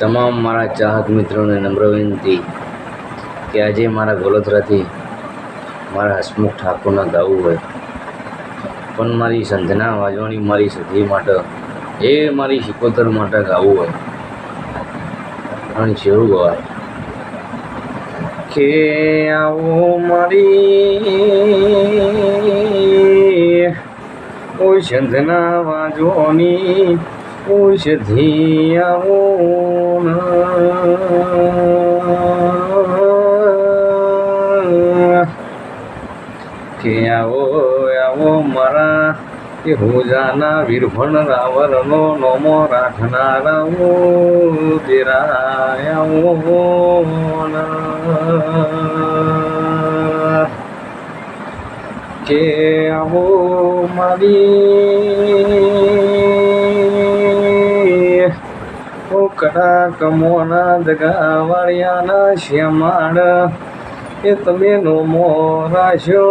તમામ મારા ચાહક મિત્રોને નમ્ર વિનંતી કે આજે મારા ગોલોતરાથી મારા હસમુખ ઠાકોરના ગાવું હોય. પણ મારી સંધના વાજવાની મારી સધી માટે એ મારી શિકોતર માટે ગાવું હોય. પણ જેવું ગવાય કે આવો મારી, ઓ સંધના વાજવાની ઔષધી આવો ના. કે આવો આવો મારા કે હોજાના વીરભણ રાવરનો નોમો રાખનારા ઓ આવો ના. કે આવો મારી કમોના દગા વાળિયાના એ તમે નો મોરાશો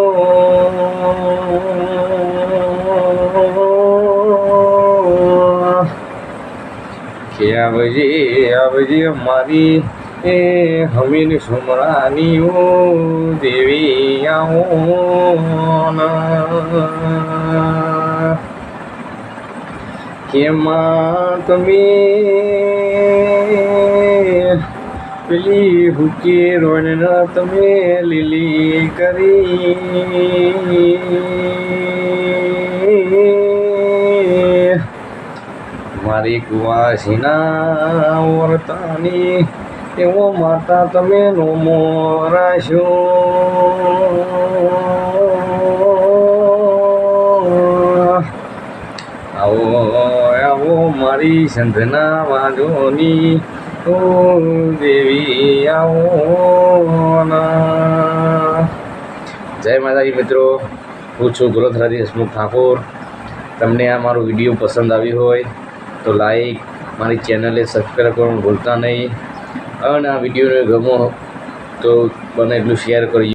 કે આવજે આવજે મારી એ હમીન સુમરાની દેવી આવો ના. કેમાં તમે પેલી હુકી રોણ તમે લીલી કરી. મારી કુવાસીના વર્તાની એવો માતા તમે નો મોરાશો. મારી સંધના વાંધોની ઓ દેવી આવોના જય માતાજી મિત્રો, હું છું ગુરથરાજી હસમુખ ઠાકોર. તમને આ મારો વીડિયો પસંદ આવ્યો હોય તો લાઈક, મારી ચેનલે સબસ્ક્રાઈબ કરવાનું ભૂલતા નહીં. અને આ વિડીયોને ગમો તો બને એટલું શેર કરજો